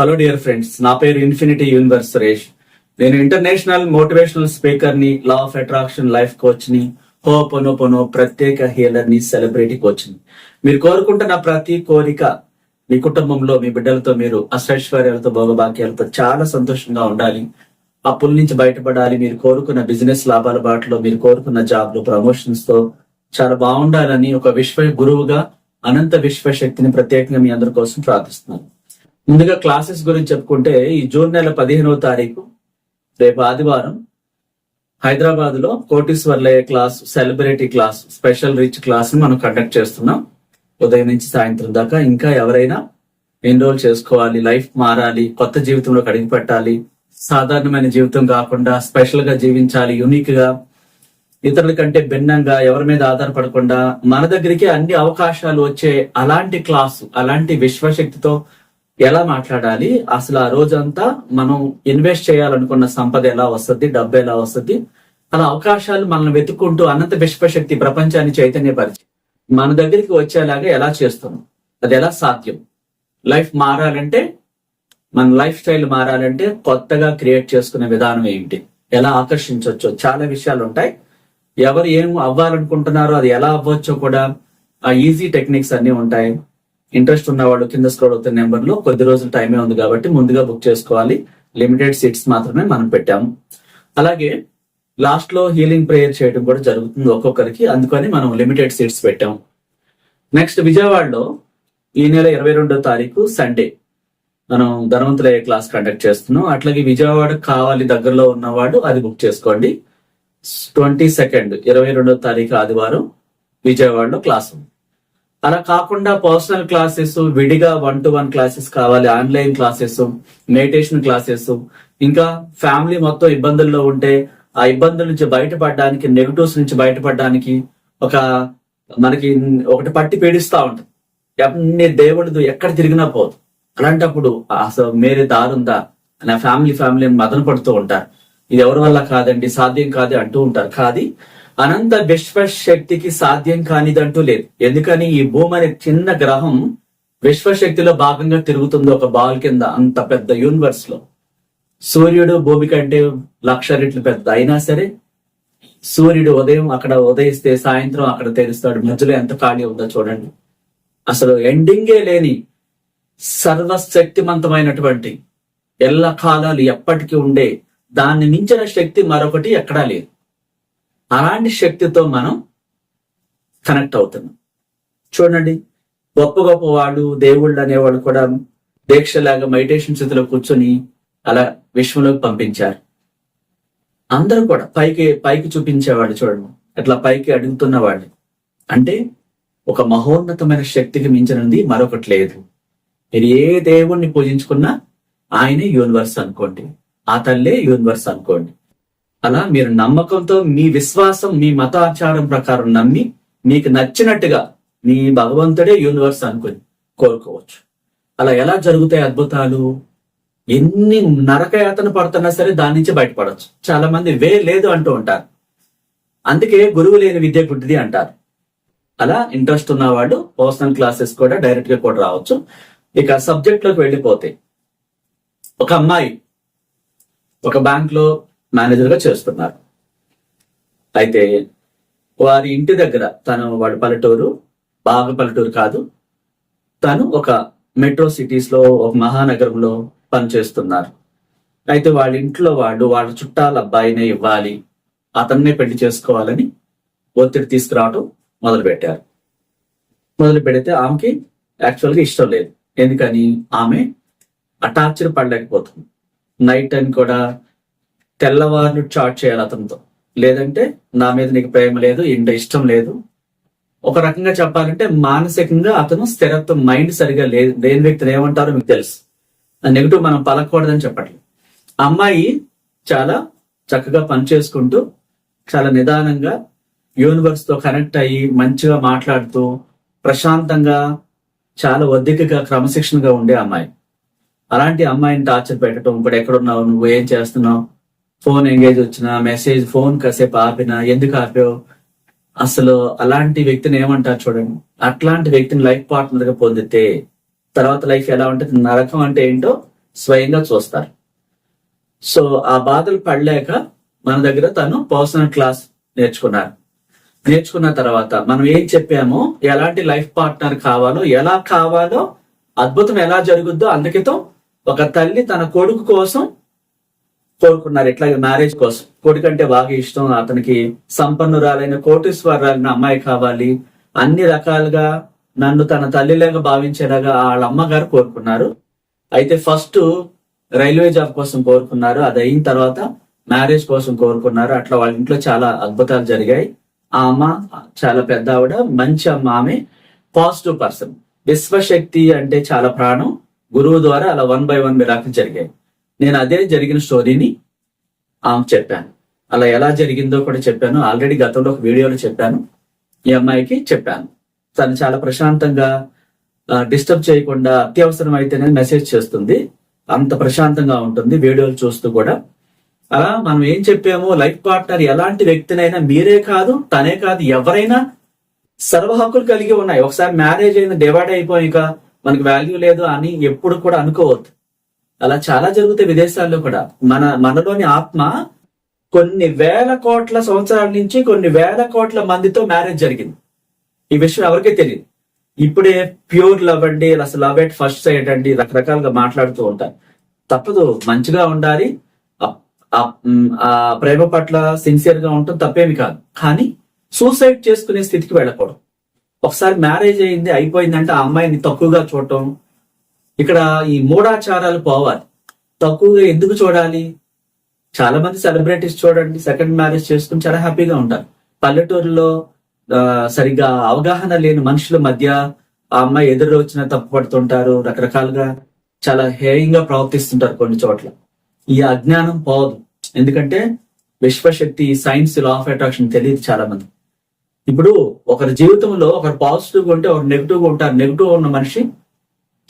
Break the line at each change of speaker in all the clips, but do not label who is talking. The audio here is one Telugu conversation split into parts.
హలో డియర్ ఫ్రెండ్స్ నా పేరు ఇన్ఫినిటీ యూనివర్స్ సురేష్. నేను ఇంటర్నేషనల్ మోటివేషనల్ స్పీకర్ని లా ఆఫ్ అట్రాక్షన్ లైఫ్ కోచ్ని హోపనోపనో ప్రత్యేక హీలర్ని సెలబ్రిటీ కోచ్ని. మీరు కోరుకుంటున్న ప్రతి కోరిక మీ కుటుంబంలో మీ బిడ్డలతో మీరు అశ్వైశ్వర్యాలతో భోగభాగ్యాలతో చాలా సంతోషంగా ఉండాలి. అప్పుల నుంచి బయటపడాలి. మీరు కోరుకున్న బిజినెస్ లాభాల బాటలో మీరు కోరుకున్న జాబ్లో ప్రమోషన్స్తో చాలా బాగుండాలని ఒక విశ్వ గురువుగా అనంత విశ్వశక్తిని ప్రత్యేకంగా మీ అందరి కోసం ప్రార్థిస్తున్నాను. ముందుగా క్లాసెస్ గురించి చెప్పుకుంటే ఈ జూన్ నెల పదిహేనవ తారీఖు రేపు ఆదివారం హైదరాబాద్లో కోటీశ్వర్లయ్య class celebrity class special rich క్లాస్ని మనం కండక్ట్ చేస్తున్నాం. ఉదయం నుంచి సాయంత్రం దాకా ఇంకా ఎవరైనా ఎన్రోల్ చేసుకోవాలి లైఫ్ మారాలి కొత్త జీవితంలో అడిగి పెట్టాలి సాధారణమైన జీవితం కాకుండా స్పెషల్గా జీవించాలి యూనిక్గా ఇతరుల కంటే భిన్నంగా ఎవరి మీద ఆధారపడకుండా మన దగ్గరికి అన్ని అవకాశాలు వచ్చే అలాంటి క్లాసు అలాంటి విశ్వశక్తితో ఎలా మాట్లాడాలి? అసలు ఆ రోజంతా మనం ఇన్వెస్ట్ చేయాలనుకున్న సంపద ఎలా వస్తుంది? డబ్బు ఎలా వస్తుంది? అలా అవకాశాలు మనల్ని వెతుక్కుంటూ అనంత విశ్వశక్తి ప్రపంచాన్ని చైతన్యపరిచి మన దగ్గరికి వచ్చేలాగా ఎలా చేస్తున్నాం అది ఎలా సాధ్యం? లైఫ్ మారాలంటే మన లైఫ్ స్టైల్ మారాలంటే కొత్తగా క్రియేట్ చేసుకునే విధానం ఏమిటి ఎలా ఆకర్షించవచ్చు చాలా విషయాలు ఉంటాయి. ఎవరు ఏం అవ్వాలనుకుంటున్నారో అది ఎలా అవ్వచ్చో కూడా ఆ ఈజీ టెక్నిక్స్ అన్ని ఉంటాయి. ఇంట్రెస్ట్ ఉన్న వాళ్ళు కింద స్క్రోల్ అవుతున్న నెంబర్లో కొద్ది రోజులు టైమే ఉంది కాబట్టి ముందుగా బుక్ చేసుకోవాలి. లిమిటెడ్ సీట్స్ మాత్రమే మనం పెట్టాము. అలాగే లాస్ట్లో హీలింగ్ ప్రేయర్ చేయడం కూడా జరుగుతుంది ఒక్కొక్కరికి. అందుకని మనం లిమిటెడ్ సీట్స్ పెట్టాం నెక్స్ట్ విజయవాడలో ఈ నెల ఇరవై రెండో తారీఖు సండే మనం ధనవంతులయ్యే క్లాస్ కండక్ట్ చేస్తున్నాం. అట్లాగే విజయవాడ కావాలి దగ్గరలో ఉన్నవాడు అది బుక్ చేసుకోండి. ట్వంటీ సెకండ్ ఇరవై రెండో తారీఖు ఆదివారం విజయవాడలో క్లాస్ ఉంది. అలా కాకుండా పర్సనల్ క్లాసెస్ విడిగా వన్ టు వన్ క్లాసెస్ కావాలి ఆన్లైన్ క్లాసెస్ మెడిటేషన్ క్లాసెస్ ఇంకా ఫ్యామిలీ మొత్తం ఇబ్బందుల్లో ఉంటే ఆ ఇబ్బందుల నుంచి బయటపడడానికి నెగటివ్స్ నుంచి బయటపడడానికి ఒక మనకి ఒకటి పట్టి పీడిస్తా ఉంటుంది. ఎన్ని దేవుడు ఎక్కడ తిరిగినా పోదు. అలాంటప్పుడు అసలు మేరే దారుందా నా ఫ్యామిలీ ఫ్యామిలీ మదన పడుతూ ఉంటారు. ఇది ఎవరి వల్ల కాదండి? సాధ్యం కాదు అంటూ ఉంటారు. కాదు అనంత విశ్వశక్తికి సాధ్యం కానిదంటూ లేదు. ఎందుకని ఈ భూమి అనే చిన్న గ్రహం విశ్వశక్తిలో భాగంగా తిరుగుతుంది ఒక బాల్ కింద అంత పెద్ద యూనివర్స్లో. సూర్యుడు భూమి కంటే లక్ష రెట్లు పెద్ద. అయినా సరే సూర్యుడు ఉదయం అక్కడ ఉదయిస్తే సాయంత్రం అక్కడ తెలుస్తాడు మధ్యలో ఎంత ఖాళీ ఉందో చూడండి. అసలు ఎండింగే లేని సర్వశక్తిమంతమైనటువంటి ఎల్ల కాలాలు ఎప్పటికీ ఉండే. దాన్ని మించిన శక్తి మరొకటి ఎక్కడా లేదు. అలాంటి శక్తితో మనం కనెక్ట్ అవుతున్నాం. చూడండి గొప్ప గొప్ప వాళ్ళు దేవుళ్ళు అనేవాళ్ళు కూడా దీక్షలాగా మెడిటేషన్ స్థితిలో కూర్చొని అలా విశ్వంలోకి పంపించారు. అందరూ కూడా పైకి పైకి చూపించేవాళ్ళు చూడండి. అట్లా పైకి అడుగుతున్న వాళ్ళు. అంటే ఒక మహోన్నతమైన శక్తికి మించినది మరొకటి లేదు. మీరు ఏ దేవుణ్ణి పూజించుకున్నా ఆయనే యూనివర్స్ అనుకోండి. ఆ తల్లే యూనివర్స్ అనుకోండి. అలా మీరు నమ్మకంతో మీ విశ్వాసం మీ మతాచారం ప్రకారం నమ్మి మీకు నచ్చినట్టుగా మీ భగవంతుడే యూనివర్స్ అనుకుని కోరుకోవచ్చు. అలా ఎలా జరుగుతాయి అద్భుతాలు? ఎన్ని నరకయాతన పడుతున్నా సరే దాని నుంచి బయటపడవచ్చు చాలా మంది వే లేదు అంటూ ఉంటారు. అందుకే గురువు లేని విద్య గుడ్డిది అంటారు. అలా ఇంట్రెస్ట్ ఉన్నవాడు పర్సనల్ క్లాసెస్ కూడా డైరెక్ట్గా కూడా రావచ్చు. ఇక సబ్జెక్ట్లోకి వెళ్ళిపోతే ఒక అమ్మాయి ఒక బ్యాంక్లో మేనేజర్గా చేస్తున్నారు. అయితే వారి ఇంటి దగ్గర తను వాడి పల్లెటూరు బాగా పల్లెటూరు కాదు తను ఒక మెట్రో సిటీస్లో ఒక మహానగరంలో పనిచేస్తున్నారు. అయితే వాళ్ళ ఇంట్లో వాళ్ళు వాళ్ళ చుట్టాల అబ్బాయినే ఇవ్వాలి అతన్నే పెళ్ళి చేసుకోవాలని ఒత్తిడి తీసుకురావటం మొదలు పెట్టారు మొదలు పెడితే ఆమెకి యాక్చువల్గా ఇష్టం లేదు. ఎందుకని? ఆమె అటాచ్డ్ పడలేకపోతుంది. నైట్ టైం కూడా తెల్లవారిని చాట్ చేయాలి అతనితో. లేదంటే నా మీద నీకు ప్రేమ లేదు ఇంట ఇష్టం లేదు. ఒక రకంగా చెప్పాలంటే మానసికంగా అతను స్థిరత్వం మైండ్ సరిగా లేదు లేని వ్యక్తిని ఏమంటారో మీకు తెలుసు. నెగిటివ్ మనం పలకూడదని చెప్పట్లేదు. అమ్మాయి చాలా చక్కగా పనిచేసుకుంటూ చాలా నిదానంగా యూనివర్స్తో కనెక్ట్ అయ్యి మంచిగా మాట్లాడుతూ ప్రశాంతంగా చాలా ఒద్దికగా క్రమశిక్షణగా ఉండే అమ్మాయి. అలాంటి అమ్మాయిని టార్చర్ పెట్టడం ఇప్పుడు ఎక్కడున్నావు నువ్వు ఏం చేస్తున్నావు ఫోన్ ఎంగేజ్ వచ్చిన మెసేజ్ ఫోన్ కాసేపు ఆపినా ఎందుకు ఆపావు? అసలు అలాంటి వ్యక్తిని ఏమంటారు చూడండి. అట్లాంటి వ్యక్తిని లైఫ్ పార్ట్నర్గా పొందితే తర్వాత లైఫ్ ఎలా ఉంటుంది? నరకం అంటే ఏంటో స్వయంగా చూస్తారు. సో ఆ బాధలు పడలేక మన దగ్గర తను పర్సనల్ క్లాస్ నేర్చుకున్నారు. నేర్చుకున్న తర్వాత మనం ఏం చెప్పామో ఎలాంటి లైఫ్ పార్ట్నర్ కావాలో ఎలా కావాలో అద్భుతం ఎలా జరుగుద్దో అందుకేతో ఒక తల్లి తన కొడుకు కోసం కోరుకున్నారు. ఇట్లాగే మ్యారేజ్ కోసం. కొడుకు బాగా ఇష్టం. అతనికి సంపన్నురాలైన కోటీశ్వరాలైన అమ్మాయి కావాలి. అన్ని రకాలుగా నన్ను తన తల్లిలాగా భావించేలాగా వాళ్ళ అమ్మగారు కోరుకున్నారు. అయితే ఫస్ట్ రైల్వే జాబ్ కోసం కోరుకున్నారు. అది అయిన తర్వాత మ్యారేజ్ కోసం కోరుకున్నారు. అట్లా వాళ్ళ ఇంట్లో చాలా అద్భుతాలు జరిగాయి. ఆ అమ్మ చాలా పెద్ద ఆవిడ మంచి అమ్మ ఆమె పాజిటివ్ పర్సన్ విశ్వశక్తి అంటే చాలా ప్రాణం. గురువు ద్వారా అలా వన్ బై వన్ మిరాకిల్ జరిగాయి. నేను అదే జరిగిన స్టోరీని ఆమె చెప్పాను. అలా ఎలా జరిగిందో కూడా చెప్పాను. ఆల్రెడీ గతంలో ఒక వీడియోలో చెప్పాను. ఈ అమ్మాయికి చెప్పాను. తను చాలా ప్రశాంతంగా డిస్టర్బ్ చేయకుండా అత్యవసరం అయితేనే మెసేజ్ చేస్తుంది. అంత ప్రశాంతంగా ఉంటుంది. వీడియోలు చూస్తూ కూడా. అలా మనం ఏం చెప్పామో? లైఫ్ పార్ట్నర్ ఎలాంటి వ్యక్తినైనా మీరే కాదు తనే కాదు ఎవరైనా సర్వ హక్కులు కలిగి ఉన్నాయి. ఒకసారి మ్యారేజ్ అయిన డివైడ్ అయిపోయాక మనకి వాల్యూ లేదు అని ఎప్పుడు కూడా అనుకోవద్దు. అలా చాలా జరుగుతాయి విదేశాల్లో కూడా. మన మనలోని ఆత్మ కొన్ని వేల కోట్ల సంవత్సరాల నుంచి కొన్ని వేల కోట్ల మందితో మ్యారేజ్ జరిగింది. ఈ విషయం ఎవరికీ తెలియదు. ఇప్పుడే ప్యూర్ లవ్ అండి అసలు లవ్ ఎట్ ఫస్ట్ సైడ్ అండి రకరకాలుగా మాట్లాడుతూ ఉంటారు. తప్పదు మంచిగా ఉండాలి. ఆ- ప్రేమ పట్ల సిన్సియర్గా ఉండటం తప్పేమి కాదు. కానీ సూసైడ్ చేసుకునే స్థితికి వెళ్ళకూడదు. ఒకసారి మ్యారేజ్ అయింది అయిపోయిందంటే ఆ అమ్మాయిని తక్కువగా చూడటం ఇక్కడ ఈ మూఢాచారాలు పోవాలి. తక్కువగా ఎందుకు చూడాలి? చాలా మంది సెలబ్రిటీస్ చూడండి సెకండ్ మ్యారేజ్ చేసుకుని చాలా హ్యాపీగా ఉంటారు. పల్లెటూరులో సరిగా అవగాహన లేని మనుషుల మధ్య ఆ అమ్మాయి ఎదురు వచ్చిన తప్పు పడుతుంటారు రకరకాలుగా చాలా హేయంగా ప్రవర్తిస్తుంటారు కొన్ని చోట్ల. ఈ అజ్ఞానం పోదు. ఎందుకంటే విశ్వశక్తి సైన్స్ లా ఆఫ్ అట్రాక్షన్ తెలియదు చాలా మంది. ఇప్పుడు ఒకరి జీవితంలో ఒకరు పాజిటివ్గా ఉంటే ఒకరు నెగిటివ్గా ఉంటారు. నెగిటివ్ ఉన్న మనిషి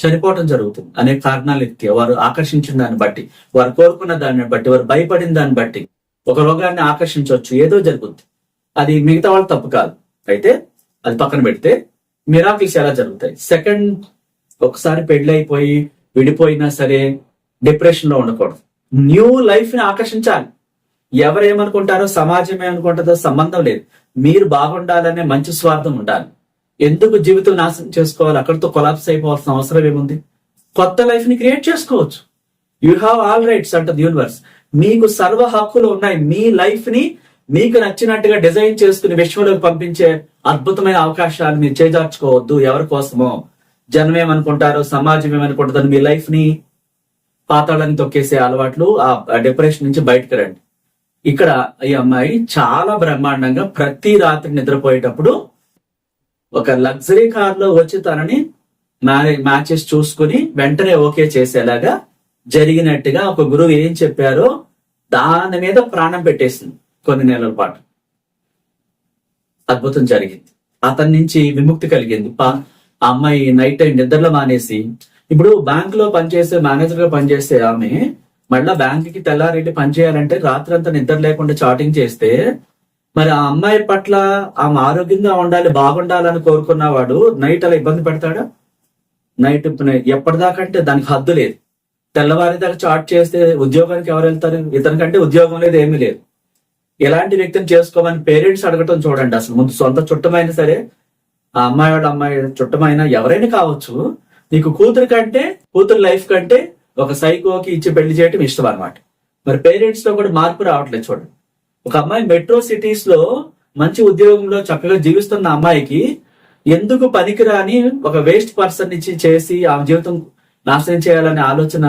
చనిపోవటం జరుగుతుంది. అనేక కారణాలు ఎత్తి వారు ఆకర్షించిన దాన్ని బట్టి వారు కోరుకున్న దాన్ని బట్టి వారు భయపడిన దాన్ని బట్టి ఒక రోగాన్ని ఆకర్షించవచ్చు ఏదో జరుగుద్ది. అది మిగతా వాళ్ళు తప్పు కాదు. అయితే అది పక్కన పెడితే మిరాకిల్స్ ఎలా జరుగుతాయి? సెకండ్ ఒకసారి పెళ్ళి అయిపోయి విడిపోయినా సరే డిప్రెషన్లో ఉండకూడదు. న్యూ లైఫ్ని ఆకర్షించాలి ఎవరేమనుకుంటారో సమాజం ఏమనుకుంటుందో సంబంధం లేదు. మీరు బాగుండాలనే మంచి స్వార్థం ఉండాలి. ఎందుకు జీవితం నాశనం చేసుకోవాలి? అక్కడితో కొలాప్స్ అయిపోవాల్సిన అవసరం ఏముంది? కొత్త లైఫ్ని క్రియేట్ చేసుకోవచ్చు. యూ హ్యావ్ ఆల్ రైట్స్ అంటది యూనివర్స్ మీకు సర్వ హక్కులు ఉన్నాయి. మీ లైఫ్ని మీకు నచ్చినట్టుగా డిజైన్ చేసుకుని విశ్వంలోకి పంపించే అద్భుతమైన అవకాశాలు మీరు చేజార్చుకోవద్దు. ఎవరి కోసమో? జనం ఏమనుకుంటారో? సమాజం ఏమనుకుంటుందని మీ లైఫ్ని పాతాళాన్ని తొక్కేసే అలవాట్లు ఆ డిప్రెషన్ నుంచి బయటకు రండి. ఇక్కడ ఈ అమ్మాయి చాలా బ్రహ్మాండంగా ప్రతి రాత్రి నిద్రపోయేటప్పుడు ఒక లగ్జరీ కార్లో వచ్చి తనని మ్యాచెస్ చూసుకుని వెంటనే ఓకే చేసేలాగా జరిగినట్టుగా ఒక గురువు ఏం చెప్పారో దాని మీద ప్రాణం పెట్టేసింది కొన్ని నెలల పాటు. అద్భుతం జరిగింది. అతని నుంచి విముక్తి కలిగింది. పా అమ్మాయి నైట్ టైం నిద్రలో మానేసి ఇప్పుడు బ్యాంక్లో పనిచేసే మేనేజర్గా పనిచేసే ఆమె మళ్ళా బ్యాంక్కి తెల్లారెడ్డి పనిచేయాలంటే రాత్రి అంతా నిద్ర లేకుండా చాటింగ్ చేస్తే మరి ఆ అమ్మాయి పట్ల ఆమె ఆరోగ్యంగా ఉండాలి బాగుండాలని కోరుకున్నవాడు నైట్ అలా ఇబ్బంది పెడతాడా? నైట్ ఎప్పటిదాకా అంటే దానికి హద్దు లేదు. తెల్లవారిదాకా చాట్ చేస్తే ఉద్యోగానికి ఎవరు వెళ్తారు? ఇతనికంటే ఉద్యోగం లేదు ఏమీ లేదు. ఎలాంటి వ్యక్తిని చేసుకోమని పేరెంట్స్ అడగటం చూడండి అసలు. ముందు సొంత చుట్టమైనా సరే ఆ అమ్మాయి వాడు అమ్మాయి చుట్టమైనా ఎవరైనా కావచ్చు. నీకు కూతురు కంటే కూతురు లైఫ్ కంటే ఒక సైకోకి ఇచ్చి పెళ్ళి చేయటం ఇష్టం అనమాట మరి పేరెంట్స్లో కూడా మార్పు రావట్లేదు చూడండి. ఒక అమ్మాయి మెట్రో సిటీస్లో మంచి ఉద్యోగంలో చక్కగా జీవిస్తున్న అమ్మాయికి ఎందుకు పనికిరాని ఒక వేస్ట్ పర్సన్ ఇచ్చి చేసి ఆమె జీవితం నాశనం చేయాలనే ఆలోచన?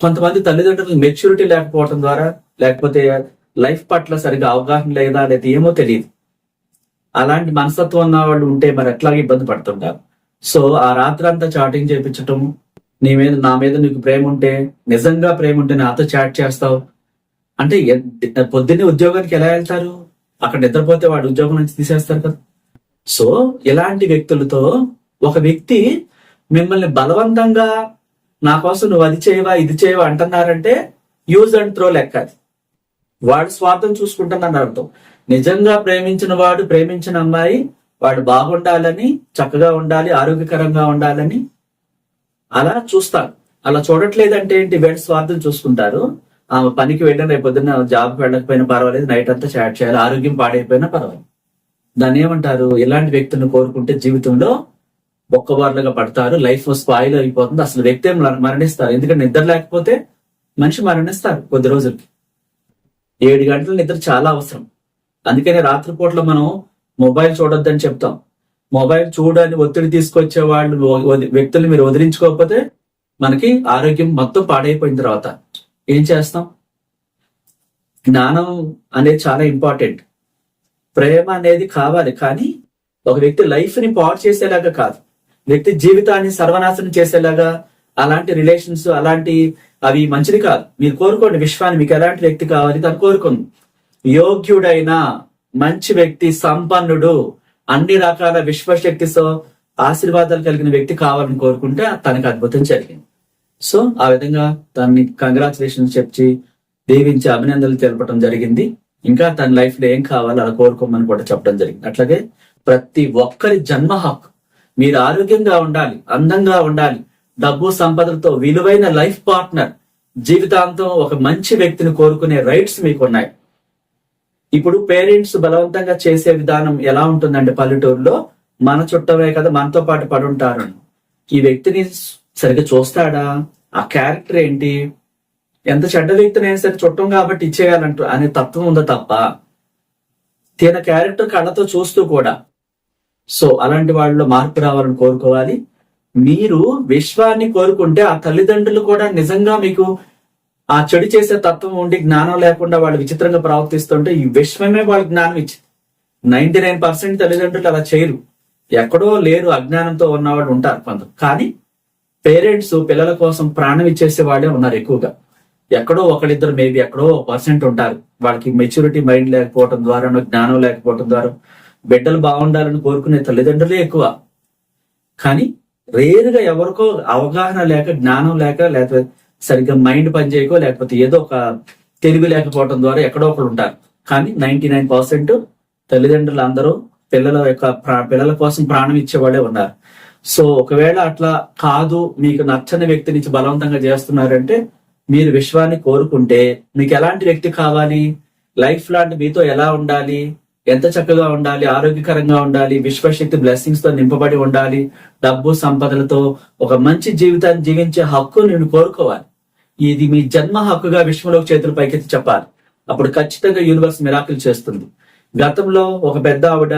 కొంతమంది తల్లిదండ్రులకు మెచ్యూరిటీ లేకపోవడం ద్వారా లేకపోతే లైఫ్ పట్ల సరిగా అవగాహన లేదా అనేది ఏమో తెలియదు. అలాంటి మనస్తత్వం ఉన్న వాళ్ళు ఉంటే మరి ఎట్లాగే ఇబ్బంది పడుతుంటారు? సో ఆ రాత్రి అంతా చాటింగ్ చేపించటం నీ మీద నా మీద నీకు ప్రేమ ఉంటే నిజంగా ప్రేమ ఉంటే నాతో చాట్ చేస్తావు అంటే పొద్దున్నే ఉద్యోగానికి ఎలా వెళ్తారు? అక్కడ నిద్రపోతే వాడు ఉద్యోగం నుంచి తీసేస్తారు కదా. సో ఇలాంటి వ్యక్తులతో ఒక వ్యక్తి మిమ్మల్ని బలవంతంగా నా కోసం నువ్వు అది చేయవా ఇది చేయవా అంటున్నారంటే యూజ్ అండ్ త్రో లెక్క అది. వాడు స్వార్థం చూసుకుంటున్నాను అర్థం. నిజంగా ప్రేమించిన వాడు ప్రేమించిన అమ్మాయి వాడు బాగుండాలని చక్కగా ఉండాలి ఆరోగ్యకరంగా ఉండాలని అలా చూస్తారు అలా చూడట్లేదంటే ఏంటి? వీడు స్వార్థం చూసుకుంటారు. ఆమె పనికి వెళ్ళిన రేపు పొద్దున్న జాబ్కి వెళ్ళకపోయినా పర్వాలేదు నైట్ అంతా చాట్ చేయాలి ఆరోగ్యం పాడైపోయినా పర్వాలేదు. దాన్ని ఏమంటారు? ఇలాంటి వ్యక్తులను కోరుకుంటే జీవితంలో బొక్కబార్లుగా పడతారు లైఫ్ స్పాయిల్ అయిపోతుంది. అసలు వ్యక్తి మరణిస్తారు. ఎందుకంటే నిద్ర లేకపోతే మనిషి మరణిస్తారు కొద్ది రోజులకి. ఏడు గంటల నిద్ర చాలా అవసరం. అందుకనే రాత్రిపూట్ల మనం మొబైల్ చూడొద్దని చెప్తాం. మొబైల్ చూడని ఒత్తిడి తీసుకొచ్చే వాళ్ళు వ్యక్తులు మీరు వదిలించుకోకపోతే మనకి ఆరోగ్యం మొత్తం పాడైపోయిన తర్వాత. ఏం చేస్తాం? జ్ఞానం అనేది చాలా ఇంపార్టెంట్ ప్రేమ అనేది కావాలి కానీ ఒక వ్యక్తి లైఫ్ని పాడు చేసేలాగా కాదు. వ్యక్తి జీవితాన్ని సర్వనాశనం చేసేలాగా అలాంటి రిలేషన్స్ అలాంటి అవి మంచిది కాదు. మీరు కోరుకోండి విశ్వాన్ని మీకు ఎలాంటి వ్యక్తి కావాలి తను కోరుకోండి యోగ్యుడైన మంచి వ్యక్తి సంపన్నుడు అన్ని రకాల విశ్వశక్తితో ఆశీర్వాదాలు కలిగిన వ్యక్తి కావాలని కోరుకుంటే తనకు అద్భుతం జరిగింది. సో ఆ విధంగా తనని కంగ్రాచులేషన్స్ చెప్పి దీవించి అభినందనలు తెలపడం జరిగింది. ఇంకా తన లైఫ్లో ఏం కావాలో అలా కోరుకోమని కూడా చెప్పడం జరిగింది. అట్లాగే ప్రతి ఒక్కరి జన్మ హక్కు. మీరు ఆరోగ్యంగా ఉండాలి అందంగా ఉండాలి డబ్బు సంపదలతో విలువైన లైఫ్ పార్ట్నర్ జీవితాంతం ఒక మంచి వ్యక్తిని కోరుకునే రైట్స్ మీకు ఉన్నాయి ఇప్పుడు పేరెంట్స్ బలవంతంగా చేసే విధానం ఎలా ఉంటుందంటే పల్లెటూరులో? మన చుట్టమే కదా మనతో పాటు పడుంటారు. ఈ వ్యక్తిని సరిగ్గా చూస్తాడా? ఆ క్యారెక్టర్ ఏంటి? ఎంత చెడ్డ వ్యక్తినైనా సరే చుట్టం కాబట్టి ఇచ్చేయాలంటూ అనే తత్వం ఉందా తప్ప? తన క్యారెక్టర్ కళ్ళతో చూస్తూ కూడా. సో అలాంటి వాళ్ళలో మార్పు రావాలని కోరుకోవాలి. మీరు విశ్వాన్ని కోరుకుంటే ఆ తల్లిదండ్రులు కూడా నిజంగా మీకు ఆ చెడు చేసే తత్వం ఉండి జ్ఞానం లేకుండా వాళ్ళు విచిత్రంగా ప్రవర్తిస్తుంటే ఈ విశ్వమే వాళ్ళు జ్ఞానం ఇచ్చింది నైన్టీ నైన్ పర్సెంట్ తల్లిదండ్రులు అలా చేయరు. ఎక్కడో లేరు అజ్ఞానంతో ఉన్నవాళ్ళు ఉంటారు కొంత కానీ పేరెంట్స్ పిల్లల కోసం ప్రాణం ఇచ్చేసే వాళ్ళే ఉన్నారు ఎక్కువగా. ఎక్కడో ఒకళ్ళిద్దరు మేబీ ఎక్కడో పర్సెంట్ ఉంటారు. వాళ్ళకి మెచ్యూరిటీ మైండ్ లేకపోవడం ద్వారా జ్ఞానం లేకపోవడం ద్వారా బిడ్డలు బాగుండాలని కోరుకునే తల్లిదండ్రులే ఎక్కువ. కానీ రేరుగా ఎవరికో అవగాహన లేక జ్ఞానం లేక లేకపోతే సరిగ్గా మైండ్ పనిచేయకో లేకపోతే ఏదో ఒక తెలివి లేకపోవడం ద్వారా ఎక్కడో ఒకరు ఉంటారు. కానీ నైన్టీ నైన్ పర్సెంట్ తల్లిదండ్రులు అందరూ పిల్లల యొక్క ప్రా- పిల్లల కోసం ప్రాణం ఇచ్చేవాళ్ళే ఉన్నారు. సో ఒకవేళ అట్లా కాదు మీకు నచ్చని వ్యక్తి నుంచి బలవంతంగా చేస్తున్నారంటే మీరు విశ్వాన్ని కోరుకుంటే మీకు ఎలాంటి వ్యక్తి కావాలి? లైఫ్ లాంటి మీతో ఎలా ఉండాలి? ఎంత చక్కగా ఉండాలి? ఆరోగ్యకరంగా ఉండాలి? విశ్వశక్తి బ్లెస్సింగ్స్తో నింపబడి ఉండాలి? డబ్బు సంపదలతో ఒక మంచి జీవితాన్ని జీవించే హక్కు నేను కోరుకోవాలి. ఇది మీ జన్మ హక్కుగా విశ్వంలోకి చేతులు పైకెత్తి చెప్పాలి. అప్పుడు ఖచ్చితంగా యూనివర్స్ మిరాకిల్ చేస్తుంది. గతంలో ఒక పెద్ద ఆవిడ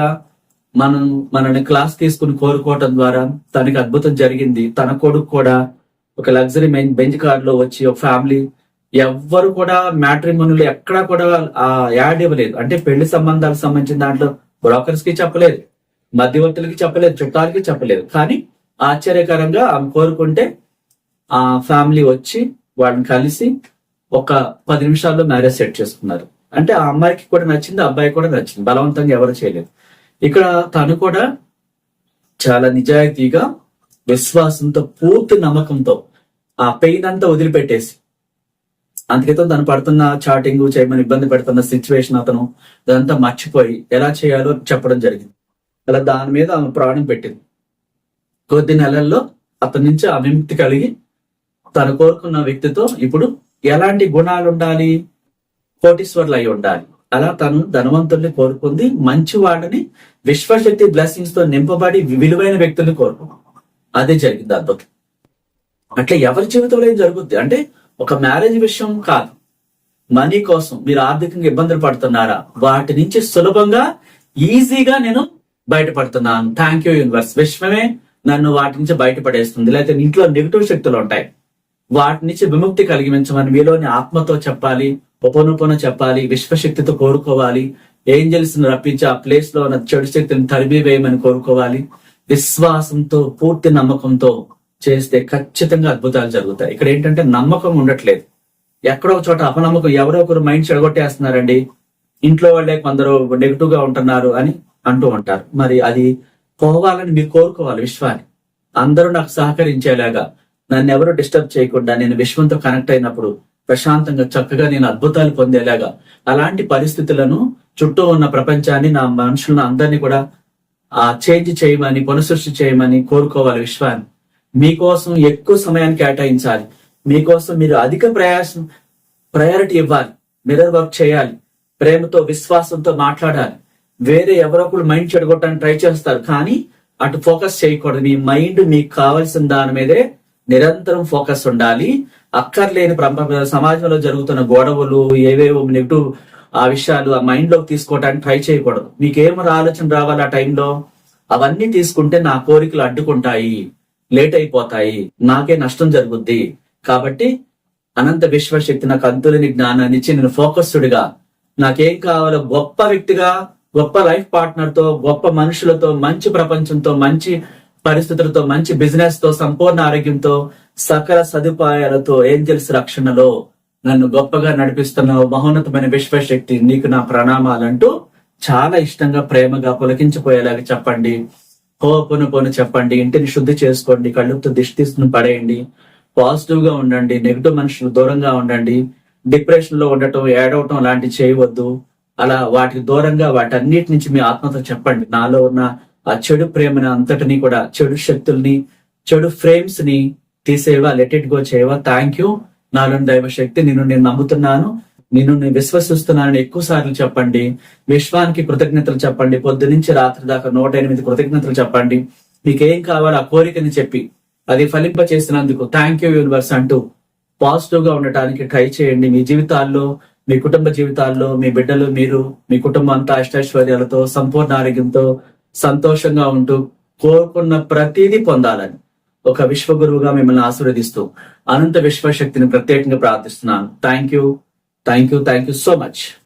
మనం మనల్ని క్లాస్ తీసుకుని కోరుకోవటం ద్వారా తనకి అద్భుతం జరిగింది. తన కొడుకు కూడా ఒక లగ్జరీ బెంచ్ కార్లో వచ్చి ఒక ఫ్యామిలీ ఎవ్వరు కూడా మ్యాట్రిమోనిలో ఎక్కడా కూడా ఆ యాడ్ ఇవ్వలేదు. అంటే పెళ్ళి సంబంధాలకు సంబంధించిన దాంట్లో బ్రోకర్స్కి చెప్పలేదు మధ్యవర్తులకి చెప్పలేదు చుట్టాలకి చెప్పలేదు. కానీ ఆశ్చర్యకరంగా ఆమె కోరుకుంటే ఆ ఫ్యామిలీ వచ్చి వాళ్ళని కలిసి ఒక పది నిమిషాల్లో మ్యారేజ్ సెట్ చేసుకున్నారు. అంటే ఆ అమ్మాయికి కూడా నచ్చింది ఆ అబ్బాయి కూడా నచ్చింది. బలవంతంగా ఎవరు చేయలేదు. ఇక్కడ తను కూడా చాలా నిజాయితీగా విశ్వాసంతో పూర్తి నమ్మకంతో ఆ పెయిన్ అంతా వదిలిపెట్టేసి అందుకేతో తను పడుతున్న చాటింగ్ చేయమని ఇబ్బంది పెడుతున్న సిచ్యువేషన్ అతను అదంతా మర్చిపోయి ఎలా చేయాలో చెప్పడం జరిగింది. అలా దాని మీద ఆమె ప్రాణం పెట్టింది. కొద్ది నెలల్లో అతని నుంచి ఆ విముక్తి కలిగి తను కోరుకున్న వ్యక్తితో ఇప్పుడు ఎలాంటి గుణాలు ఉండాలి కోటీశ్వర్లు అయి ఉండాలి. అలా తను ధనవంతుల్ని కోరుకుంది మంచి వాళ్ళని విశ్వశక్తి బ్లెస్సింగ్స్తో నింపబడి విలువైన వ్యక్తుల్ని కోరుకున్నాం. అదే జరిగింది అద్భుతం. అట్లా ఎవరి జీవితంలో ఏం జరుగుద్ది? అంటే ఒక మ్యారేజ్ విషయం కాదు. మనీ కోసం మీరు ఆర్థికంగా ఇబ్బందులు పడుతున్నారా? వాటి నుంచి సులభంగా ఈజీగా నేను బయటపడుతున్నాను. Thank you universe. విశ్వమే నన్ను వాటి నుంచి బయటపడేస్తుంది. లేకపోతే ఇంట్లో నెగిటివ్ శక్తులు ఉంటాయి. వాటి నుంచి విముక్తి కలిగించమని మీలోని ఆత్మతో చెప్పాలి ఉపనుపన చెప్పాలి విశ్వశక్తితో కోరుకోవాలి. ఏంజల్స్ను రప్పించి ఆ ప్లేస్లో ఉన్న చెడు శక్తిని తరిమి వేయమని కోరుకోవాలి. విశ్వాసంతో పూర్తి నమ్మకంతో చేస్తే ఖచ్చితంగా అద్భుతాలు జరుగుతాయి. ఇక్కడ ఏంటంటే నమ్మకం ఉండట్లేదు. ఎక్కడో ఒక చోట అపనమ్మకం ఎవరో ఒకరు మైండ్ చెడగొట్టేస్తున్నారండి. ఇంట్లో వాళ్ళే కొందరు నెగిటివ్గా ఉంటున్నారు అని అంటూ ఉంటారు. మరి అది పోవాలని మీరు కోరుకోవాలి విశ్వాన్ని. అందరూ నాకు సహకరించేలాగా. నన్ను ఎవరు డిస్టర్బ్ చేయకుండా నేను విశ్వంతో కనెక్ట్ అయినప్పుడు ప్రశాంతంగా చక్కగా నేను అద్భుతాలు పొందేలాగా అలాంటి పరిస్థితులను చుట్టూ ఉన్న ప్రపంచాన్ని నా మనుషులను అందరినీ కూడా ఆ చేంజ్ చేయమని పునఃసృష్టి చేయమని కోరుకోవాలి విశ్వాన్ని మీకోసం ఎక్కువ సమయాన్ని కేటాయించాలి. మీకోసం మీరు అధిక ప్రయాసం ప్రయారిటీ ఇవ్వాలి. మిర్రర్ వర్క్ చేయాలి. ప్రేమతో విశ్వాసంతో మాట్లాడాలి. వేరే ఎవరో ఒకరు మైండ్ చెడగొట్టడానికి ట్రై చేస్తారు. కానీ అటు ఫోకస్ చేయకూడదు. మీ మైండ్ మీకు కావాల్సిన దాని మీదే నిరంతరం ఫోకస్ ఉండాలి. అక్కర్లేని సమాజంలో జరుగుతున్న గొడవలు ఏవేవో నెగిటివ్ ఆ విషయాలు ఆ మైండ్లోకి తీసుకోవడానికి ట్రై చేయకూడదు. మీకేం ఆలోచన రావాలి ఆ టైంలో? అవన్నీ తీసుకుంటే నా కోరికలు అడ్డుకుంటాయి లేట్ అయిపోతాయి నాకే నష్టం జరుగుద్ది. కాబట్టి అనంత విశ్వశక్తి నాకు అంతులేని జ్ఞానాన్ని ఇచ్చి నేను ఫోకస్డ్గా నాకేం కావాలో గొప్ప వ్యక్తిగా గొప్ప లైఫ్ పార్ట్నర్తో గొప్ప మనుషులతో మంచి ప్రపంచంతో మంచి పరిస్థితులతో మంచి బిజినెస్తో సంపూర్ణ ఆరోగ్యంతో సకల సదుపాయాలతో ఏంజల్స్ రక్షణలో నన్ను గొప్పగా నడిపిస్తున్న మహోన్నతమైన విశ్వశక్తి నీకు నా ప్రణామాలంటూ చాలా ఇష్టంగా ప్రేమగా పులకించిపోయేలాగా చెప్పండి. హో పోను చెప్పండి ఇంటిని శుద్ధి చేసుకోండి కళ్ళుతో దిష్టి తీసుకుని పడేయండి. పాజిటివ్గా ఉండండి నెగిటివ్ మనుషులు దూరంగా ఉండండి. డిప్రెషన్లో ఉండటం ఏడవటం లాంటివి చేయవద్దు. అలా వాటికి దూరంగా వాటన్నిటి నుంచి మీ ఆత్మతో చెప్పండి. నాలో ఉన్న ఆ చెడు ప్రేమను అంతటిని కూడా చెడు శక్తుల్ని చెడు ఫ్రేమ్స్ని తీసేవా లెట్ ఇట్ గో చేయవా? థ్యాంక్ యూ నాలోని దైవ శక్తి నిన్ను నేను నమ్ముతున్నాను. నిన్ను నేను విశ్వసిస్తున్నానని ఎక్కువ సార్లు చెప్పండి. విశ్వానికి కృతజ్ఞతలు చెప్పండి. పొద్దు నుంచి రాత్రి దాకా నూట ఎనిమిది కృతజ్ఞతలు చెప్పండి. మీకేం కావాలో ఆ కోరికని చెప్పి అది ఫలింప చేసినందుకు థ్యాంక్ యూ యూనివర్స్ అంటూ పాజిటివ్గా ఉండటానికి ట్రై చేయండి. మీ జీవితాల్లో మీ కుటుంబ జీవితాల్లో మీ బిడ్డలు మీరు మీ కుటుంబం అంతా అష్టైశ్వర్యాలతో సంపూర్ణ ఆరోగ్యంతో సంతోషంగా ఉంటూ కోరుకున్న ప్రతిదీ పొందాలని ఒక విశ్వగురువుగా మిమ్మల్ని ఆశీర్వదిస్తూ అనంత విశ్వశక్తిని ప్రత్యేకంగా ప్రార్థిస్తున్నాను. Thank you thank you thank you so much